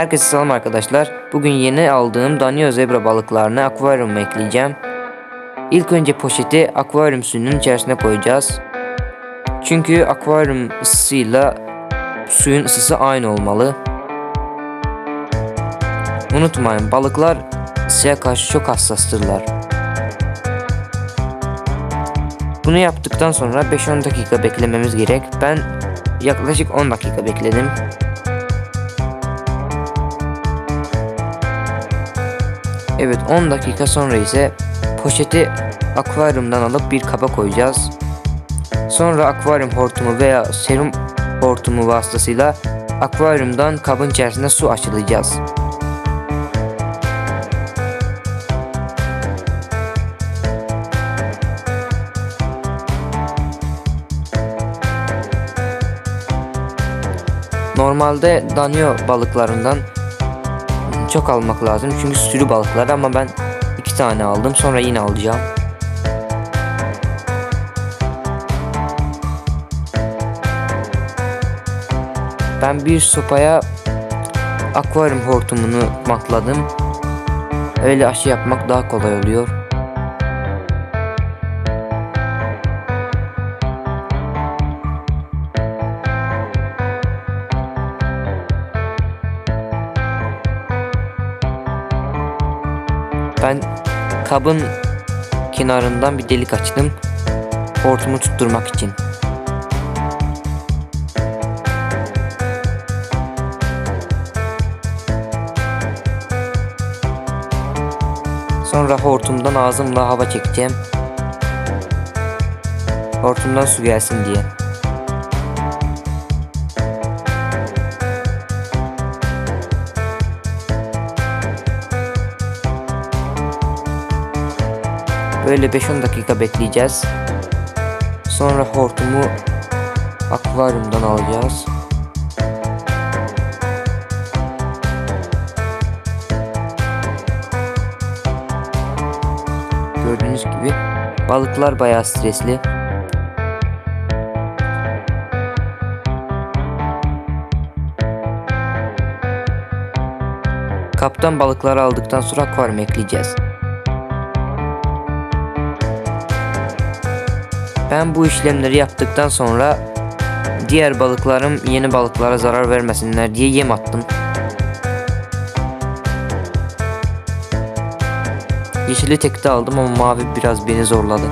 Herkese selam arkadaşlar. Bugün yeni aldığım Danio zebra balıklarını akvaryuma ekleyeceğim. İlk önce poşeti akvaryum suyunun içerisine koyacağız. Çünkü akvaryum ısısıyla suyun ısısı aynı olmalı. Unutmayın balıklar ısıya karşı çok hassastırlar. Bunu yaptıktan sonra 5-10 dakika beklememiz gerek. Ben yaklaşık 10 dakika bekledim. Evet 10 dakika sonra ise poşeti akvaryumdan alıp bir kaba koyacağız. Sonra akvaryum hortumu veya serum hortumu vasıtasıyla akvaryumdan kabın içerisine su aşılayacağız. Normalde danio balıklarından çok almak lazım çünkü sürü balıklar ama ben iki tane aldım sonra yine alacağım. Ben bir sopaya akvaryum hortumunu matladım. Öyle aşı yapmak daha kolay oluyor. Ben kabın kenarından bir delik açtım. Hortumu tutturmak için. Sonra hortumdan ağzımla hava çekeceğim. Hortumdan su gelsin diye. Böyle 5-10 dakika bekleyeceğiz. Sonra hortumu akvaryumdan alacağız. Gördüğünüz gibi balıklar bayağı stresli. Kaptan balıkları aldıktan sonra akvaryuma ekleyeceğiz. Ben bu işlemleri yaptıktan sonra diğer balıklarım yeni balıklara zarar vermesinler diye yem attım. Yeşili tekte aldım ama mavi biraz beni zorladı.